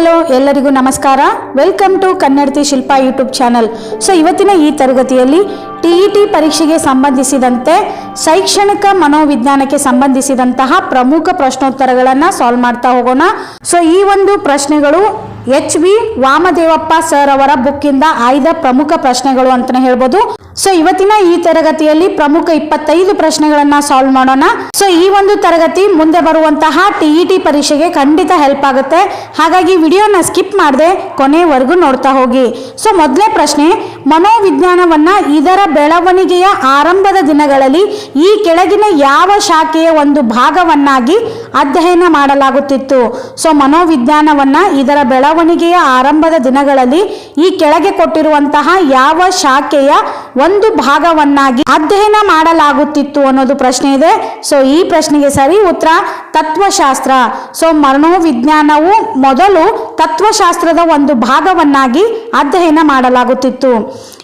Hello, ಎಲ್ಲರಿಗೂ ನಮಸ್ಕಾರ. Welcome to Kannadathi Shilpa YouTube channel. So ಇವತ್ತಿನ ಈ ತರಗತಿಯಲ್ಲಿ ಟಿ ಇ ಟಿ ಪರೀಕ್ಷೆಗೆ ಸಂಬಂಧಿಸಿದಂತೆ ಶೈಕ್ಷಣಿಕ ಮನೋವಿಜ್ಞಾನಕ್ಕೆ ಸಂಬಂಧಿಸಿದಂತಹ ಪ್ರಮುಖ ಪ್ರಶ್ನೋತ್ತರಗಳನ್ನು ಸಾಲ್ವ್ ಮಾಡ್ತಾ ಹೋಗೋಣ. ಸೊ ಈ ಒಂದು ಪ್ರಶ್ನೆಗಳು ಎಚ್ ವಿ ವಾಮದೇವಪ್ಪ ಸರ್ ಅವರ ಬುಕ್ಕಿಂದ ಆಯ್ದ ಪ್ರಮುಖ ಪ್ರಶ್ನೆಗಳು ಅಂತಾನೆ ಹೇಳ್ಬೋದು. ಸೊ ಇವತ್ತಿನ ಈ ತರಗತಿಯಲ್ಲಿ ಪ್ರಮುಖ ಇಪ್ಪತ್ತೈದು ಪ್ರಶ್ನೆಗಳನ್ನ ಸಾಲ್ವ್ ಮಾಡೋಣ. ಸೊ ಈ ಒಂದು ತರಗತಿ ಮುಂದೆ ಬರುವಂತಹ ಟಿಇಟಿ ಪರೀಕ್ಷೆಗೆ ಖಂಡಿತ ಹೆಲ್ಪ್ ಆಗುತ್ತೆ. ಹಾಗಾಗಿ ವಿಡಿಯೋನ ಸ್ಕಿಪ್ ಮಾಡದೆ ಕೊನೆವರೆಗೂ ನೋಡ್ತಾ ಹೋಗಿ. ಸೊ ಮೊದಲೇ ಪ್ರಶ್ನೆ, ಮನೋವಿಜ್ಞಾನವನ್ನ ಇದರ ಬೆಳವಣಿಗೆಯ ಆರಂಭದ ದಿನಗಳಲ್ಲಿ ಈ ಕೆಳಗಿನ ಯಾವ ಶಾಖೆಯ ಒಂದು ಭಾಗವನ್ನಾಗಿ ಅಧ್ಯಯನ ಮಾಡಲಾಗುತ್ತಿತ್ತು. ಸೊ ಮನೋವಿಜ್ಞಾನವನ್ನ ಇದರ ಬೆಳವಣಿಗೆಯ ಆರಂಭದ ದಿನಗಳಲ್ಲಿ ಈ ಕೆಳಗೆ ಕೊಟ್ಟಿರುವಂತಹ ಯಾವ ಶಾಖೆಯ ಒಂದು ಭಾಗವನ್ನಾಗಿ ಅಧ್ಯಯನ ಮಾಡಲಾಗುತ್ತಿತ್ತು ಅನ್ನೋದು ಪ್ರಶ್ನೆ ಇದೆ. ಸೊ ಈ ಪ್ರಶ್ನೆಗೆ ಸರಿ ಉತ್ತರ ತತ್ವಶಾಸ್ತ್ರ. ಸೊ ಮನೋವಿಜ್ಞಾನವು ಮೊದಲು ತತ್ವಶಾಸ್ತ್ರದ ಒಂದು ಭಾಗವನ್ನಾಗಿ ಅಧ್ಯಯನ ಮಾಡಲಾಗುತ್ತಿತ್ತು.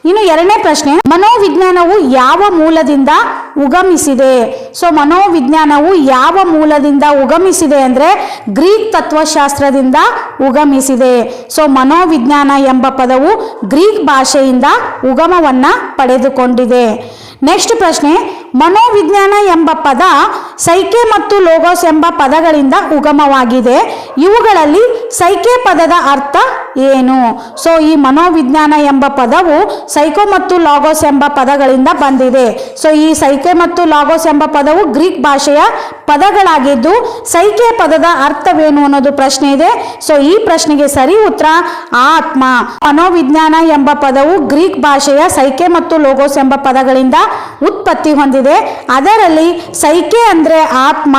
ಇನ್ನು ಎರಡನೇ ಪ್ರಶ್ನೆ ಮನೋವಿಜ್ಞಾನವು ಯಾವ ಮೂಲದಿಂದ ಉಗಮಿಸಿದೆ? ಸೊ ಮನೋವಿಜ್ಞಾನವು ಯಾವ ಮೂಲದಿಂದ ಉಗಮಿಸಿದೆ ಅಂದ್ರೆ ಗ್ರೀಕ್ ತತ್ವಶಾಸ್ತ್ರದಿಂದ ಉಗಮಿಸಿದೆ. ಸೊ ಮನೋವಿಜ್ಞಾನ ಎಂಬ ಪದವು ಗ್ರೀಕ್ ಭಾಷೆಯಿಂದ ಉಗಮವನ್ನ ಪಡೆದುಕೊಂಡಿದೆ. ನೆಕ್ಸ್ಟ್ ಪ್ರಶ್ನೆ ಮನೋವಿಜ್ಞಾನ ಎಂಬ ಪದ ಸೈಕೆ ಮತ್ತು ಲೋಗೋಸ್ ಎಂಬ ಪದಗಳಿಂದ ಉಗಮವಾಗಿದೆ. ಇವುಗಳಲ್ಲಿ ಸೈಕೆ ಪದದ ಅರ್ಥ ಏನು? ಸೊ ಈ ಮನೋವಿಜ್ಞಾನ ಎಂಬ ಪದವು ಸೈಕೋ ಮತ್ತು ಲಾಗೋಸ್ ಎಂಬ ಪದಗಳಿಂದ ಬಂದಿದೆ. ಸೊ ಈ ಸೈಕೆ ಮತ್ತು ಲಾಗೋಸ್ ಎಂಬ ಪದವು ಗ್ರೀಕ್ ಭಾಷೆಯ ಪದಗಳಾಗಿದ್ದು ಸೈಕೆ ಪದದ ಅರ್ಥವೇನು ಅನ್ನೋದು ಪ್ರಶ್ನೆ ಇದೆ. ಸೊ ಈ ಪ್ರಶ್ನೆಗೆ ಸರಿ ಉತ್ತರ ಆತ್ಮ. ಮನೋವಿಜ್ಞಾನ ಎಂಬ ಪದವು ಗ್ರೀಕ್ ಭಾಷೆಯ ಸೈಕೆ ಮತ್ತು ಲೋಗೋಸ್ ಎಂಬ ಪದಗಳಿಂದ ಉತ್ಪತ್ತಿ ಹೊಂದಿದೆ. ಅದರಲ್ಲಿ ಸೈಕೆ ಅಂದ್ರೆ ಆತ್ಮ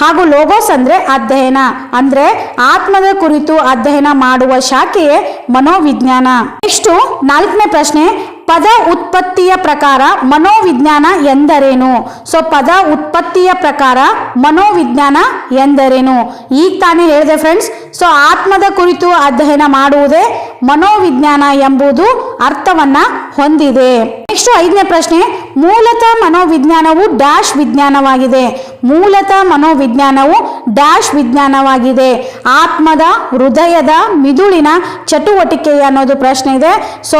ಹಾಗೂ ಲೋಗೋಸ್ ಅಂದ್ರೆ ಅಧ್ಯಯನ. ಅಂದ್ರೆ ಆತ್ಮದ ಕುರಿತು ಅಧ್ಯಯನ ಮಾಡುವ ಶಾಖೆಯೇ ಮನೋವಿಜ್ಞಾನ. ಇಷ್ಟು ನಾಲ್ಕನೇ ಪ್ರಶ್ನೆ, ಪದ ಉತ್ಪತ್ತಿಯ ಪ್ರಕಾರ ಮನೋವಿಜ್ಞಾನ ಎಂದರೇನು? ಸೊ, ಪದ ಉತ್ಪತ್ತಿಯ ಪ್ರಕಾರ ಮನೋವಿಜ್ಞಾನ ಎಂದರೇನು? ಈಗ ತಾನೇ ಹೇಳಿದೆ ಫ್ರೆಂಡ್ಸ್ ಸೊ, ಆತ್ಮದ ಕುರಿತು ಅಧ್ಯಯನ ಮಾಡುವುದೇ ಮನೋವಿಜ್ಞಾನ ಎಂಬುದು ಅರ್ಥವನ್ನ ಹೊಂದಿದೆ. ನೆಕ್ಸ್ಟ್ ಐದನೇ ಪ್ರಶ್ನೆ ಮೂಲತಃ ಮನೋವಿಜ್ಞಾನವು ಡ್ಯಾಶ್ ವಿಜ್ಞಾನವಾಗಿದೆ. ಮೂಲತಃ ಮನೋವಿಜ್ಞಾನವು ಡ್ಯಾಶ್ ವಿಜ್ಞಾನವಾಗಿದೆ. ಆತ್ಮದ, ಹೃದಯದ, ಮಿದುಳಿನ ಚಟುವಟಿಕೆ ಅನ್ನೋದು ಪ್ರಶ್ನೆ ಇದೆ. ಸೊ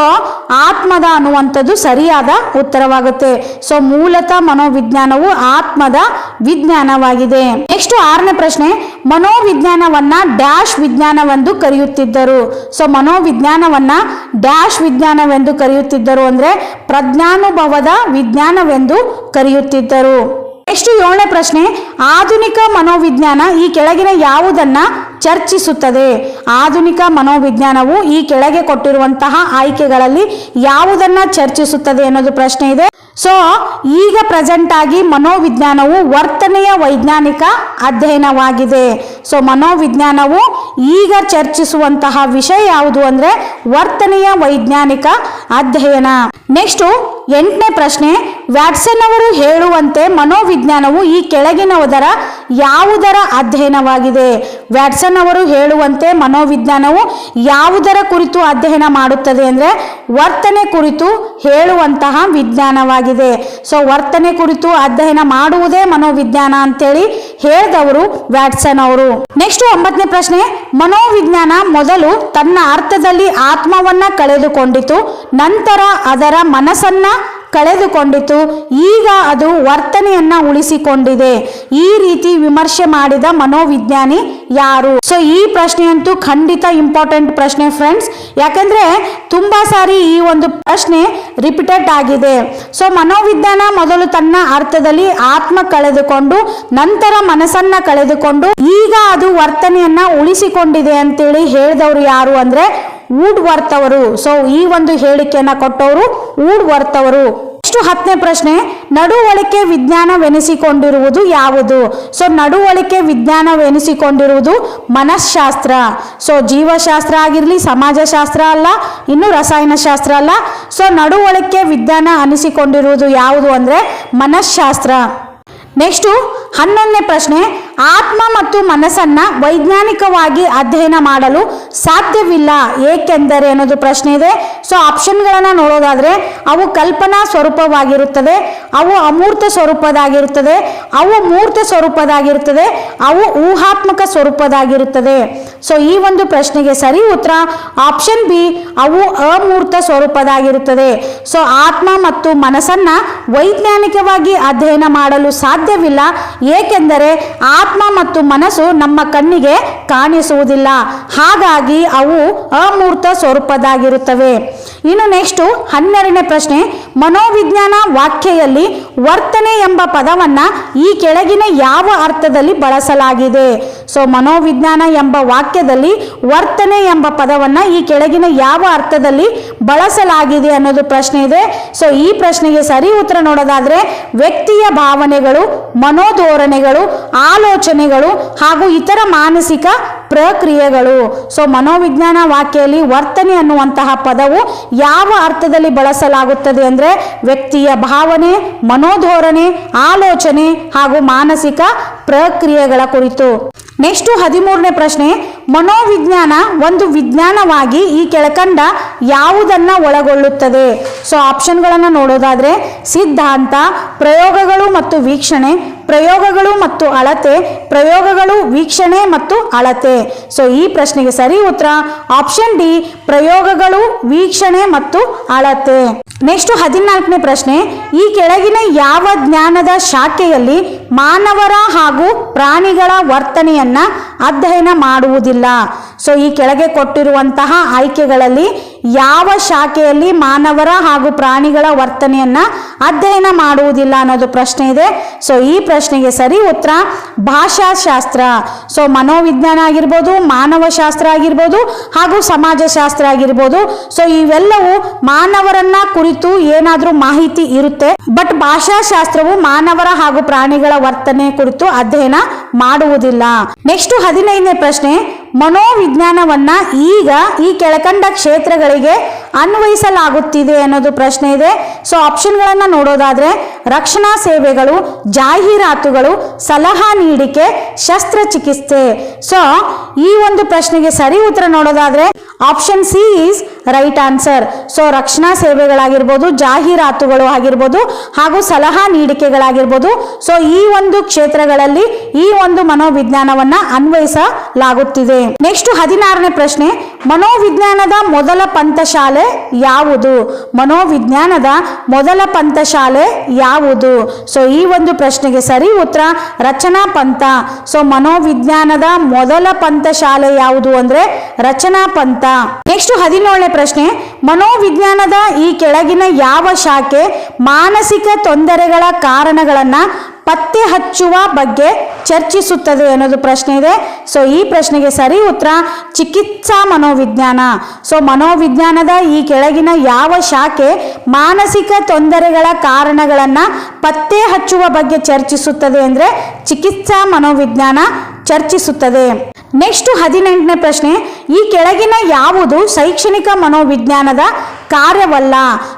ಆತ್ಮದ ಅನ್ನುವಂಥದ್ದು ಸರಿಯಾದ ಉತ್ತರವಾಗುತ್ತೆ. ಸೊ ಮೂಲತಃ ಮನೋವಿಜ್ಞಾನವು ಆತ್ಮದ ವಿಜ್ಞಾನವಾಗಿದೆ. ನೆಕ್ಸ್ಟ್ ಆರನೇ ಪ್ರಶ್ನೆ, ಮನೋವಿಜ್ಞಾನವನ್ನ ಡ್ಯಾಶ್ ವಿಜ್ಞಾನವೆಂದು ಕರೆಯುತ್ತಿದ್ದರು. ಸೊ ಮನೋವಿಜ್ಞಾನವನ್ನ ಡ್ಯಾಶ್ ವಿಜ್ಞಾನವೆಂದು ಕರೆಯುತ್ತಿದ್ದರು ಅಂದ್ರೆ ಪ್ರಜ್ಞಾನುಭವದ ವಿಜ್ಞಾನವೆಂದು ಕರೆಯುತ್ತಿದ್ದರು. ನೆಕ್ಸ್ಟ್ ಏಳನೇ ಪ್ರಶ್ನೆ, ಆಧುನಿಕ ಮನೋವಿಜ್ಞಾನ ಈ ಕೆಳಗಿನ ಯಾವುದನ್ನ ಚರ್ಚಿಸುತ್ತದೆ? ಆಧುನಿಕ ಮನೋವಿಜ್ಞಾನವು ಈ ಕೆಳಗೆ ಕೊಟ್ಟಿರುವಂತಹ ಆಯ್ಕೆಗಳಲ್ಲಿ ಯಾವುದನ್ನ ಚರ್ಚಿಸುತ್ತದೆ ಅನ್ನೋದು ಪ್ರಶ್ನೆ ಇದೆ. ಸೊ ಈಗ ಪ್ರೆಸೆಂಟ್ ಆಗಿ ಮನೋವಿಜ್ಞಾನವು ವರ್ತನೆಯ ವೈಜ್ಞಾನಿಕ ಅಧ್ಯಯನವಾಗಿದೆ. ಸೊ ಮನೋವಿಜ್ಞಾನವು ಈಗ ಚರ್ಚಿಸುವಂತಹ ವಿಷಯ ಯಾವುದು ಅಂದ್ರೆ ವರ್ತನೆಯ ವೈಜ್ಞಾನಿಕ ಅಧ್ಯಯನ. ನೆಕ್ಸ್ಟ್ ಎಂಟನೇ ಪ್ರಶ್ನೆ, ವ್ಯಾಟ್ಸನ್ ಅವರು ಹೇಳುವಂತೆ ಮನೋವಿಜ್ಞಾನವು ಈ ಕೆಳಗಿನವದರ ಯಾವುದರ ಅಧ್ಯಯನವಾಗಿದೆ? ವ್ಯಾಟ್ಸನ್ ಅವರು ಹೇಳುವಂತೆ ಮನೋವಿಜ್ಞಾನವು ಯಾವುದರ ಕುರಿತು ಅಧ್ಯಯನ ಮಾಡುತ್ತದೆ ಅಂದ್ರೆ ವರ್ತನೆ ಕುರಿತು ಹೇಳುವಂತಹ ವಿಜ್ಞಾನವಾಗಿದೆ. ಸೊ ವರ್ತನೆ ಕುರಿತು ಅಧ್ಯಯನ ಮಾಡುವುದೇ ಮನೋವಿಜ್ಞಾನ ಅಂತೇಳಿ ಹೇಳಿದವರು ವ್ಯಾಟ್ಸನ್ ಅವರು. ನೆಕ್ಸ್ಟ್ ಒಂಬತ್ತನೇ ಪ್ರಶ್ನೆ, ಮನೋವಿಜ್ಞಾನ ಮೊದಲು ತನ್ನ ಅರ್ಥದಲ್ಲಿ ಆತ್ಮವನ್ನ ಕಳೆದುಕೊಂಡಿತು, ನಂತರ ಅದರ ಮನಸ್ಸನ್ನ ಕಳೆದುಕೊಂಡಿತು. ಈಗ ಅದು ವರ್ತನೆಯನ್ನ ಉಳಿಸಿಕೊಂಡಿದೆ. ಈ ರೀತಿ ವಿಮರ್ಶೆ ಮಾಡಿದ ಮನೋವಿಜ್ಞಾನಿ ಯಾರು? ಸೊ ಈ ಪ್ರಶ್ನೆಯಂತೂ ಖಂಡಿತ ಇಂಪಾರ್ಟೆಂಟ್ ಪ್ರಶ್ನೆ ಫ್ರೆಂಡ್ಸ್ ಯಾಕಂದ್ರೆ ತುಂಬಾ ಸಾರಿ ಈ ಒಂದು ಪ್ರಶ್ನೆ ರಿಪೀಟೆಡ್ ಆಗಿದೆ. ಸೊ ಮನೋವಿಜ್ಞಾನ ಮೊದಲು ತನ್ನ ಅರ್ಥದಲ್ಲಿ ಆತ್ಮ ಕಳೆದುಕೊಂಡು, ನಂತರ ಮನಸ್ಸನ್ನ ಕಳೆದುಕೊಂಡು, ಈಗ ಅದು ವರ್ತನೆಯನ್ನ ಉಳಿಸಿಕೊಂಡಿದೆ ಅಂತೇಳಿ ಹೇಳಿದವರು ಯಾರು ಅಂದ್ರೆ ವುಡ್ ವರ್ತ್ ಅವರು. ಸೊ ಈ ಒಂದು ಹೇಳಿಕೆಯನ್ನ ಕೊಟ್ಟವರು ಊಡ್ ವರ್ತ್ ಅವರು. ನೆಕ್ಸ್ಟ್ ಹತ್ತನೇ ಪ್ರಶ್ನೆ, ನಡುವಳಿಕೆ ವಿಜ್ಞಾನವೆನಿಸಿಕೊಂಡಿರುವುದು ಯಾವುದು? ಸೊ ನಡುವಳಿಕೆ ವಿಜ್ಞಾನವೆನಿಸಿಕೊಂಡಿರುವುದು ಮನಃಶಾಸ್ತ್ರ. ಸೊ ಜೀವಶಾಸ್ತ್ರ ಆಗಿರಲಿ, ಸಮಾಜಶಾಸ್ತ್ರ ಅಲ್ಲ, ಇನ್ನು ರಸಾಯನಶಾಸ್ತ್ರ ಅಲ್ಲ. ಸೊ ನಡುವಳಿಕೆ ವಿಜ್ಞಾನ ಅನಿಸಿಕೊಂಡಿರುವುದು ಯಾವುದು ಅಂದರೆ ಮನಃಶಾಸ್ತ್ರ. ನೆಕ್ಸ್ಟು ಹನ್ನೊಂದನೇ ಪ್ರಶ್ನೆ ಆತ್ಮ ಮತ್ತು ಮನಸ್ಸನ್ನ ವೈಜ್ಞಾನಿಕವಾಗಿ ಅಧ್ಯಯನ ಮಾಡಲು ಸಾಧ್ಯವಿಲ್ಲ. ಏಕೆಂದರೆ ಅನ್ನೋದು ಪ್ರಶ್ನೆ ಇದೆ. ಸೊ ಆಪ್ಷನ್ಗಳನ್ನು ನೋಡೋದಾದ್ರೆ, ಅವು ಕಲ್ಪನಾ ಸ್ವರೂಪವಾಗಿರುತ್ತದೆ, ಅವು ಅಮೂರ್ತ ಸ್ವರೂಪದಾಗಿರುತ್ತದೆ, ಅವು ಮೂರ್ತ ಸ್ವರೂಪದಾಗಿರುತ್ತದೆ, ಅವು ಊಹಾತ್ಮಕ ಸ್ವರೂಪದಾಗಿರುತ್ತದೆ. ಸೊ ಈ ಒಂದು ಪ್ರಶ್ನೆಗೆ ಸರಿ ಉತ್ತರ ಆಪ್ಷನ್ ಬಿ ಅವು ಅಮೂರ್ತ ಸ್ವರೂಪದಾಗಿರುತ್ತದೆ. ಸೊ ಆತ್ಮ ಮತ್ತು ಮನಸ್ಸನ್ನ ವೈಜ್ಞಾನಿಕವಾಗಿ ಅಧ್ಯಯನ ಮಾಡಲು ಸಾಧ್ಯವಿಲ್ಲ. ಏಕೆಂದರೆ, ಆತ್ಮ ಮತ್ತು ಮನಸ್ಸು ನಮ್ಮ ಕಣ್ಣಿಗೆ ಕಾಣಿಸುವುದಿಲ್ಲ. ಹಾಗಾಗಿ ಅವು ಅಮೂರ್ತ ಸ್ವರೂಪದಾಗಿರುತ್ತವೆ ಇನ್ನು ನೆಕ್ಸ್ಟು ಹನ್ನೆರಡನೇ ಪ್ರಶ್ನೆ, ಮನೋವಿಜ್ಞಾನ ವಾಕ್ಯದಲ್ಲಿ ವರ್ತನೆ ಎಂಬ ಪದವನ್ನ ಈ ಕೆಳಗಿನ ಯಾವ ಅರ್ಥದಲ್ಲಿ ಬಳಸಲಾಗಿದೆ? ಸೊ ಮನೋವಿಜ್ಞಾನ ಎಂಬ ವಾಕ್ಯದಲ್ಲಿ ವರ್ತನೆ ಎಂಬ ಪದವನ್ನ ಈ ಕೆಳಗಿನ ಯಾವ ಅರ್ಥದಲ್ಲಿ ಬಳಸಲಾಗಿದೆ ಅನ್ನೋದು ಪ್ರಶ್ನೆ ಇದೆ. ಸೊ ಈ ಪ್ರಶ್ನೆಗೆ ಸರಿ ಉತ್ತರ ನೋಡೋದಾದ್ರೆ ವ್ಯಕ್ತಿಯ ಭಾವನೆಗಳು, ಮನೋಧೋರಣೆಗಳು, ಆಲೋಚನೆಗಳು ಹಾಗೂ ಇತರ ಮಾನಸಿಕ ಪ್ರಕ್ರಿಯೆಗಳು. ಸೊ ಮನೋವಿಜ್ಞಾನ ವಾಕ್ಯದಲ್ಲಿ ವರ್ತನೆ ಅನ್ನುವಂತಹ ಪದವು ಯಾವ ಅರ್ಥದಲ್ಲಿ ಬಳಸಲಾಗುತ್ತದೆ ಅಂದರೆ ವ್ಯಕ್ತಿಯ ಭಾವನೆ, ಮನೋಧೋರಣೆ, ಆಲೋಚನೆ ಹಾಗೂ ಮಾನಸಿಕ ಪ್ರಕ್ರಿಯೆಗಳ ಕುರಿತು. ನೆಕ್ಸ್ಟ್ ಹದಿಮೂರನೇ ಪ್ರಶ್ನೆ, ಮನೋವಿಜ್ಞಾನ ಒಂದು ವಿಜ್ಞಾನವಾಗಿ ಈ ಕೆಳಕಂಡ ಯಾವುದನ್ನ ಒಳಗೊಳ್ಳುತ್ತದೆ? ಸೊ ಆಪ್ಷನ್ಗಳನ್ನು ನೋಡೋದಾದ್ರೆ, ಸಿದ್ಧಾಂತ, ಪ್ರಯೋಗಗಳು ಮತ್ತು ವೀಕ್ಷಣೆ, ಪ್ರಯೋಗಗಳು ಮತ್ತು ಅಳತೆ, ಪ್ರಯೋಗಗಳು, ವೀಕ್ಷಣೆ ಮತ್ತು ಅಳತೆ. ಸೊ ಈ ಪ್ರಶ್ನೆಗೆ ಸರಿ ಉತ್ತರ ಆಪ್ಷನ್ ಡಿ ಪ್ರಯೋಗಗಳು, ವೀಕ್ಷಣೆ ಮತ್ತು ಅಳತೆ. ನೆಕ್ಸ್ಟ್ ಹದಿನಾಲ್ಕನೇ ಪ್ರಶ್ನೆ, ಈ ಕೆಳಗಿನ ಯಾವ ಜ್ಞಾನದ ಶಾಖೆಯಲ್ಲಿ ಮಾನವರ ಹಾಗೂ ಪ್ರಾಣಿಗಳ ವರ್ತನೆಯನ್ನ ಅಧ್ಯಯನ ಮಾಡುವುದಿಲ್ಲ? ಸೊ ಈ ಕೆಳಗೆ ಕೊಟ್ಟಿರುವಂತಹ ಆಯ್ಕೆಗಳಲ್ಲಿ ಯಾವ ಶಾಖೆಯಲ್ಲಿ ಮಾನವರ ಹಾಗೂ ಪ್ರಾಣಿಗಳ ವರ್ತನೆಯನ್ನ ಅಧ್ಯಯನ ಮಾಡುವುದಿಲ್ಲ ಅನ್ನೋದು ಪ್ರಶ್ನೆ ಇದೆ. ಸೊ ಈ ಪ್ರಶ್ನೆಗೆ ಸರಿ ಉತ್ತರ, ಭಾಷಾಶಾಸ್ತ್ರ. ಸೊ ಮನೋವಿಜ್ಞಾನ ಆಗಿರ್ಬೋದು, ಮಾನವಶಾಸ್ತ್ರ ಆಗಿರ್ಬೋದು ಹಾಗೂ ಸಮಾಜಶಾಸ್ತ್ರ ಆಗಿರ್ಬೋದು. ಸೊ ಇವೆಲ್ಲವೂ ಮಾನವರನ್ನ ಕುರಿತು ಏನಾದರೂ ಮಾಹಿತಿ ಇರುತ್ತೆ. ಬಟ್ ಭಾಷಾಶಾಸ್ತ್ರವು ಮಾನವರ ಹಾಗೂ ಪ್ರಾಣಿಗಳ ವರ್ತನೆ ಕುರಿತು ಅಧ್ಯಯನ ಮಾಡುವುದಿಲ್ಲ. ನೆಕ್ಸ್ಟ್ ಹದಿನೈದನೇ ಪ್ರಶ್ನೆ ಮನೋವಿಜ್ಞಾನವನ್ನ ಈಗ ಈ ಕೆಳಕಂಡ ಕ್ಷೇತ್ರಗಳಿಗೆ ಅನ್ವಯಿಸಲಾಗುತ್ತಿದೆ ಅನ್ನೋದು ಪ್ರಶ್ನೆ ಇದೆ. ಸೊ ಆಪ್ಷನ್ಗಳನ್ನು ನೋಡೋದಾದ್ರೆ, ರಕ್ಷಣಾ ಸೇವೆಗಳು, ಜಾಹೀರಾತುಗಳು, ಸಲಹಾ ನೀಡಿಕೆ, ಶಸ್ತ್ರಚಿಕಿತ್ಸೆ. ಸೊ ಈ ಒಂದು ಪ್ರಶ್ನೆಗೆ ಸರಿ ಉತ್ತರ ನೋಡೋದಾದ್ರೆ option C is right answer so ರಕ್ಷಣಾ ಸೇವೆಗಳಾಗಿರ್ಬೋದು, ಜಾಹೀರಾತುಗಳು ಆಗಿರ್ಬೋದು, ಹಾಗೂ ಸಲಹಾ ನೀಡಿಕೆಗಳಾಗಿರ್ಬೋದು. ಸೊ ಈ ಒಂದು ಕ್ಷೇತ್ರಗಳಲ್ಲಿ ಈ ಒಂದು ಮನೋವಿಜ್ಞಾನವನ್ನ ಅನ್ವಯಿಸಲಾಗುತ್ತಿದೆ. ನೆಕ್ಸ್ಟ್ ಹದಿನಾರನೇ ಪ್ರಶ್ನೆ, ಮನೋವಿಜ್ಞಾನದ ಮೊದಲ ಪಂಥಶಾಲೆ ಯಾವುದು? ಮನೋವಿಜ್ಞಾನದ ಮೊದಲ ಪಂಥ ಶಾಲೆ ಯಾವುದು? ಸೊ, ಈ ಒಂದು ಪ್ರಶ್ನೆಗೆ ಸರಿ ಉತ್ತರ ರಚನಾ ಪಂಥ. ಸೊ, ಮನೋವಿಜ್ಞಾನದ ಮೊದಲ ಪಂಥ ಶಾಲೆ ಯಾವುದು ಅಂದ್ರೆ ರಚನಾ ಪಂಥ. ನೆಕ್ಸ್ಟ್ ಹದಿನೇಳನೇ ಪ್ರಶ್ನೆ, ಮನೋವಿಜ್ಞಾನದ ಈ ಕೆಳಗಿನ ಯಾವ ಶಾಖೆ ಮಾನಸಿಕ ತೊಂದರೆಗಳ ಕಾರಣಗಳನ್ನ ಪತ್ತೆ ಹಚ್ಚುವ ಬಗ್ಗೆ ಚರ್ಚಿಸುತ್ತದೆ ಅನ್ನೋದು ಪ್ರಶ್ನೆ ಇದೆ. ಸೊ ಈ ಪ್ರಶ್ನೆಗೆ ಸರಿ ಉತ್ತರ, ಚಿಕಿತ್ಸಾ ಮನೋವಿಜ್ಞಾನ. ಸೊ ಮನೋವಿಜ್ಞಾನದ ಈ ಕೆಳಗಿನ ಯಾವ ಶಾಖೆ ಮಾನಸಿಕ ತೊಂದರೆಗಳ ಕಾರಣಗಳನ್ನು ಪತ್ತೆ ಹಚ್ಚುವ ಬಗ್ಗೆ ಚರ್ಚಿಸುತ್ತದೆ ಅಂದರೆ ಚಿಕಿತ್ಸಾ ಮನೋವಿಜ್ಞಾನ ಚರ್ಚಿಸುತ್ತದೆ. ನೆಕ್ಸ್ಟ್ ಹದಿನೆಂಟನೇ ಪ್ರಶ್ನೆ, ಈ ಕೆಳಗಿನ ಯಾವುದು ಶೈಕ್ಷಣಿಕ ಮನೋವಿಜ್ಞಾನದ ಕಾರ್ಯವಲ್ಲ.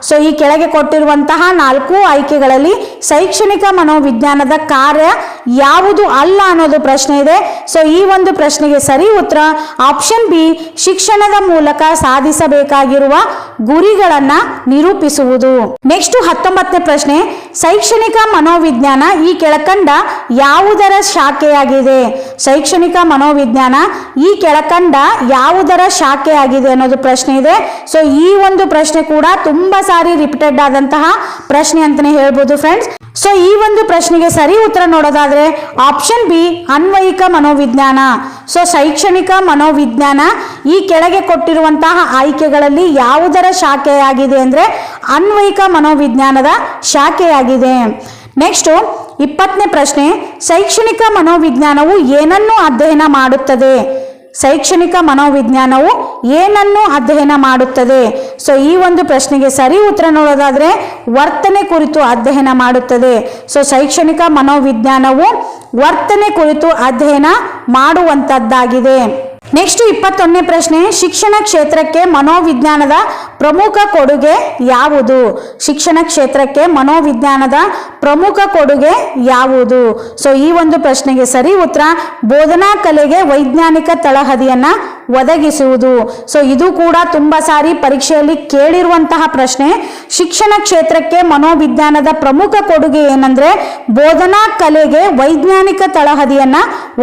ಸೊ ಈ ಕೆಳಗೆ ಕೊಟ್ಟಿರುವಂತಹ ನಾಲ್ಕು ಆಯ್ಕೆಗಳಲ್ಲಿ ಶೈಕ್ಷಣಿಕ ಮನೋವಿಜ್ಞಾನದ ಕಾರ್ಯ ಯಾವುದು ಅಲ್ಲ ಅನ್ನೋದು ಪ್ರಶ್ನೆ ಇದೆ. ಸೊ ಈ ಒಂದು ಪ್ರಶ್ನೆಗೆ ಸರಿ ಉತ್ತರ ಆಪ್ಷನ್ ಬಿ ಶಿಕ್ಷಣದ ಮೂಲಕ ಸಾಧಿಸಬೇಕಾಗಿರುವ ಗುರಿಗಳನ್ನ ನಿರೂಪಿಸುವುದು. ನೆಕ್ಸ್ಟ್ ಹತ್ತೊಂಬತ್ತನೇ ಪ್ರಶ್ನೆ ಶೈಕ್ಷಣಿಕ ಮನೋವಿಜ್ಞಾನ ಈ ಕೆಳಕಂಡ ಯಾವುದರ ಶಾಖೆಯಾಗಿದೆ? ಶೈಕ್ಷಣಿಕ ಮನೋವಿಜ್ಞಾನ ಈ ಕೆಳಕಂಡ ಯಾವುದರ ಶಾಖೆಯಾಗಿದೆ ಅನ್ನೋದು ಪ್ರಶ್ನೆ ಇದೆ. ಸೊ ಈ ಒಂದು ಪ್ರಶ್ನೆ ಕೂಡ ತುಂಬಾ ಸಾರಿ ರಿಪೀಟೆಡ್ ಆದಂತಹ ಪ್ರಶ್ನೆ ಅಂತಾನೆ ಹೇಳ್ಬೋದು ಫ್ರೆಂಡ್ಸ್ ಸೊ ಈ ಒಂದು ಪ್ರಶ್ನೆಗೆ ಸರಿ ಉತ್ತರ ನೋಡೋದಾದ್ರೆ ಆಪ್ಷನ್ ಬಿ ಅನ್ವಯಿಕ ಮನೋವಿಜ್ಞಾನ. ಸೊ ಶೈಕ್ಷಣಿಕ ಮನೋವಿಜ್ಞಾನ ಈ ಕೆಳಗೆ ಕೊಟ್ಟಿರುವಂತಹ ಆಯ್ಕೆಗಳಲ್ಲಿ ಯಾವುದರ ಶಾಖೆಯಾಗಿದೆ ಅಂದ್ರೆ ಅನ್ವಯಿಕ ಮನೋವಿಜ್ಞಾನದ ಶಾಖೆಯಾಗಿದೆ. ನೆಕ್ಸ್ಟು ಇಪ್ಪತ್ತನೇ ಪ್ರಶ್ನೆ, ಶೈಕ್ಷಣಿಕ ಮನೋವಿಜ್ಞಾನವು ಏನನ್ನು ಅಧ್ಯಯನ ಮಾಡುತ್ತದೆ? ಶೈಕ್ಷಣಿಕ ಮನೋವಿಜ್ಞಾನವು ಏನನ್ನು ಅಧ್ಯಯನ ಮಾಡುತ್ತದೆ? ಸೊ ಈ ಒಂದು ಪ್ರಶ್ನೆಗೆ ಸರಿ ಉತ್ತರ ನೋಡೋದಾದ್ರೆ ವರ್ತನೆ ಕುರಿತು ಅಧ್ಯಯನ ಮಾಡುತ್ತದೆ. ಸೊ ಶೈಕ್ಷಣಿಕ ಮನೋವಿಜ್ಞಾನವು ವರ್ತನೆ ಕುರಿತು ಅಧ್ಯಯನ ಮಾಡುವಂಥದ್ದಾಗಿದೆ ನೆಕ್ಸ್ಟ್ ಇಪ್ಪತ್ತೊಂದನೇ ಪ್ರಶ್ನೆ, ಶಿಕ್ಷಣ ಕ್ಷೇತ್ರಕ್ಕೆ ಮನೋವಿಜ್ಞಾನದ ಪ್ರಮುಖ ಕೊಡುಗೆ ಯಾವುದು? ಶಿಕ್ಷಣ ಕ್ಷೇತ್ರಕ್ಕೆ ಮನೋವಿಜ್ಞಾನದ ಪ್ರಮುಖ ಕೊಡುಗೆ ಯಾವುದು? ಸೊ ಈ ಒಂದು ಪ್ರಶ್ನೆಗೆ ಸರಿ ಉತ್ತರ ಬೋಧನಾ ಕಲೆಗೆ ವೈಜ್ಞಾನಿಕ ತಳಹದಿಯನ್ನ ಒದಗಿಸುವುದು. ಸೊ ಇದು ಕೂಡ ತುಂಬಾ ಸಾರಿ ಪರೀಕ್ಷೆಯಲ್ಲಿ ಕೇಳಿರುವಂತಹ ಪ್ರಶ್ನೆ. ಶಿಕ್ಷಣ ಕ್ಷೇತ್ರಕ್ಕೆ ಮನೋವಿಜ್ಞಾನದ ಪ್ರಮುಖ ಕೊಡುಗೆ ಏನಂದ್ರೆ ಬೋಧನಾ ಕಲೆಗೆ ವೈಜ್ಞಾನಿಕ ತಳಹದಿಯನ್ನ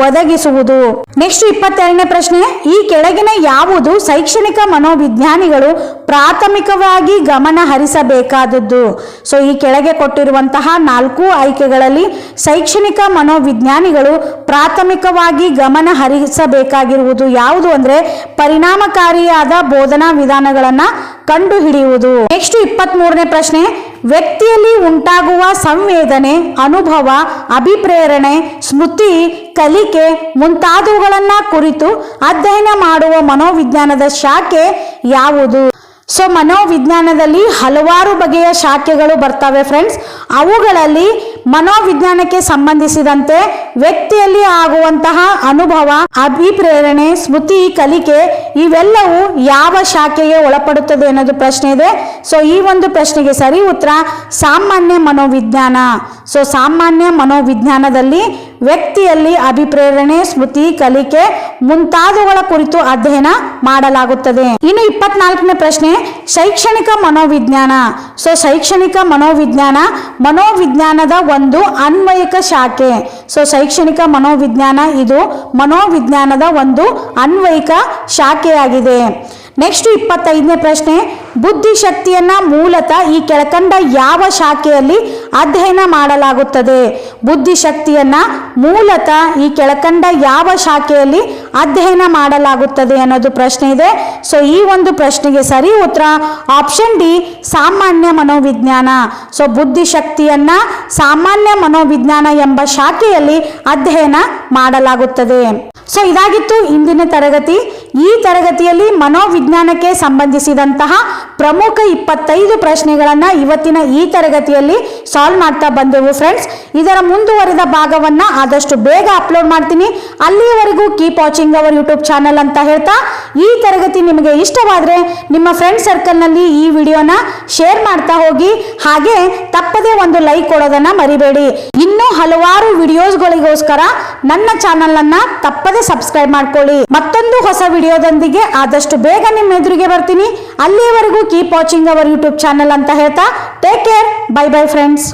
ಒದಗಿಸುವುದು. ನೆಕ್ಸ್ಟ್ ಇಪ್ಪತ್ತೆರಡನೇ ಪ್ರಶ್ನೆ, ಈ ಕೆಳಗಿನ ಯಾವುದು ಶೈಕ್ಷಣಿಕ ಮನೋವಿಜ್ಞಾನಿಗಳು ಪ್ರಾಥಮಿಕವಾಗಿ ಗಮನ ಹರಿಸಬೇಕಾದದ್ದು? ಸೊ ಈ ಕೆಳಗೆ ಕೊಟ್ಟಿರುವಂತಹ ನಾಲ್ಕು ಆಯ್ಕೆಗಳಲ್ಲಿ ಶೈಕ್ಷಣಿಕ ಮನೋವಿಜ್ಞಾನಿಗಳು ಪ್ರಾಥಮಿಕವಾಗಿ ಗಮನ ಹರಿಸಬೇಕಾಗಿರುವುದು ಯಾವುದು ಅಂದ್ರೆ ಪರಿಣಾಮಕಾರಿಯಾದ ಬೋಧನಾ ವಿಧಾನಗಳನ್ನ ಕಂಡುಹಿಡಿಯುವುದು. ನೆಕ್ಸ್ಟ್ ಇಪ್ಪತ್ತ್ ಮೂರನೇ ಪ್ರಶ್ನೆ, ವ್ಯಕ್ತಿಯಲ್ಲಿ ಉಂಟಾಗುವ ಸಂವೇದನೆ, ಅನುಭವ, ಅಭಿಪ್ರೇರಣೆ, ಸ್ಮೃತಿ, ಕಲಿಕೆ ಮುಂತಾದವುಗಳನ್ನ ಕುರಿತು ಅಧ್ಯಯನ ಮಾಡುವ ಮನೋವಿಜ್ಞಾನದ ಶಾಖೆ ಯಾವುದು? ಸೊ, ಮನೋವಿಜ್ಞಾನದಲ್ಲಿ ಹಲವಾರು ಬಗೆಯ ಶಾಖೆಗಳು ಬರ್ತವೆ ಫ್ರೆಂಡ್ಸ್ ಅವುಗಳಲ್ಲಿ ಮನೋವಿಜ್ಞಾನಕ್ಕೆ ಸಂಬಂಧಿಸಿದಂತೆ ವ್ಯಕ್ತಿಯಲ್ಲಿ ಆಗುವಂತಹ ಅನುಭವ, ಅಭಿಪ್ರೇರಣೆ, ಸ್ಮೃತಿ, ಕಲಿಕೆ ಇವೆಲ್ಲವೂ ಯಾವ ಶಾಖೆಗೆ ಒಳಪಡುತ್ತದೆ ಅನ್ನೋದು ಪ್ರಶ್ನೆ ಇದೆ. ಸೊ ಈ ಒಂದು ಪ್ರಶ್ನೆಗೆ ಸರಿ ಉತ್ತರ, ಸಾಮಾನ್ಯ ಮನೋವಿಜ್ಞಾನ. ಸೊ ಸಾಮಾನ್ಯ ಮನೋವಿಜ್ಞಾನದಲ್ಲಿ ವ್ಯಕ್ತಿಯಲ್ಲಿ ಅಭಿಪ್ರೇರಣೆ, ಸ್ಮೃತಿ, ಕಲಿಕೆ ಮುಂತಾದವುಗಳ ಕುರಿತು ಅಧ್ಯಯನ ಮಾಡಲಾಗುತ್ತದೆ. ಇನ್ನು ಇಪ್ಪತ್ನಾಲ್ಕನೇ ಪ್ರಶ್ನೆ, ಶೈಕ್ಷಣಿಕ ಮನೋವಿಜ್ಞಾನ. ಸೊ ಶೈಕ್ಷಣಿಕ ಮನೋವಿಜ್ಞಾನ ಮನೋವಿಜ್ಞಾನದ ಒಂದು ಅನ್ವಯಿಕ ಶಾಖೆ. ಸೊ ಶೈಕ್ಷಣಿಕ ಮನೋವಿಜ್ಞಾನ ಇದು ಮನೋವಿಜ್ಞಾನದ ಒಂದು ಅನ್ವಯಿಕ ಶಾಖೆಯಾಗಿದೆ. ನೆಕ್ಸ್ಟ್ ಇಪ್ಪತ್ತೈದನೇ ಪ್ರಶ್ನೆ ಬುದ್ಧಿಶಕ್ತಿಯನ್ನ ಮೂಲತಃ ಈ ಕೆಳಕಂಡ ಯಾವ ಶಾಖೆಯಲ್ಲಿ ಅಧ್ಯಯನ ಮಾಡಲಾಗುತ್ತದೆ? ಬುದ್ಧಿಶಕ್ತಿಯನ್ನ ಮೂಲತಃ ಈ ಕೆಳಕಂಡ ಯಾವ ಶಾಖೆಯಲ್ಲಿ ಅಧ್ಯಯನ ಮಾಡಲಾಗುತ್ತದೆ ಅನ್ನೋದು ಪ್ರಶ್ನೆ ಇದೆ. ಸೊ ಈ ಒಂದು ಪ್ರಶ್ನೆಗೆ ಸರಿ ಉತ್ತರ ಆಪ್ಷನ್ ಡಿ ಸಾಮಾನ್ಯ ಮನೋವಿಜ್ಞಾನ. ಸೊ ಬುದ್ಧಿಶಕ್ತಿಯನ್ನ ಸಾಮಾನ್ಯ ಮನೋವಿಜ್ಞಾನ ಎಂಬ ಶಾಖೆಯಲ್ಲಿ ಅಧ್ಯಯನ ಮಾಡಲಾಗುತ್ತದೆ. ಸೊ ಇದಾಗಿತ್ತು ಇಂದಿನ ತರಗತಿ. ಈ ತರಗತಿಯಲ್ಲಿ ಮನೋವಿಜ್ಞಾನಕ್ಕೆ ಸಂಬಂಧಿಸಿದಂತಹ ಪ್ರಮುಖ ಇಪ್ಪತ್ತೈದು ಪ್ರಶ್ನೆಗಳನ್ನ ಇವತ್ತಿನ ಈ ತರಗತಿಯಲ್ಲಿ ಸಾಲ್ವ್ ಮಾಡ್ತಾ ಬಂದೆವು ಫ್ರೆಂಡ್ಸ್ ಇದರ ಮುಂದುವರಿದ ಭಾಗವನ್ನ ಆದಷ್ಟು ಬೇಗ ಅಪ್ಲೋಡ್ ಮಾಡ್ತೀನಿ. ಅಲ್ಲಿಯವರೆಗೂ keep watching our YouTube channel ಅಂತ ಹೇಳ್ತಾ, ಈ ತರಗತಿ ನಿಮಗೆ ಇಷ್ಟವಾದರೆ ನಿಮ್ಮ ಫ್ರೆಂಡ್ ಸರ್ಕಲ್ನಲ್ಲಿ ಈ ವಿಡಿಯೋನ ಶೇರ್ ಮಾಡ್ತಾ ಹೋಗಿ. ಹಾಗೆ ತಪ್ಪದೇ ಒಂದು ಲೈಕ್ ಕೊಡೋದನ್ನ ಮರಿಬೇಡಿ. ಹಲವಾರು ವಿಡಿಯೋಸ್ಗಳಿಗೋಸ್ಕರ ನನ್ನ ಚಾನಲ್ ಅನ್ನ ತಪ್ಪದೇ ಸಬ್ಸ್ಕ್ರೈಬ್ ಮಾಡ್ಕೊಳ್ಳಿ. ಮತ್ತೊಂದು ಹೊಸ ವಿಡಿಯೋದೊಂದಿಗೆ ಆದಷ್ಟು ಬೇಗ ನಿಮ್ಮ ಎದುರಿಗೆ ಬರ್ತೀನಿ. ಅಲ್ಲಿಯವರೆಗೂ keep watching our YouTube channel ಅಂತ ಹೇಳ್ತಾ take care bye bye friends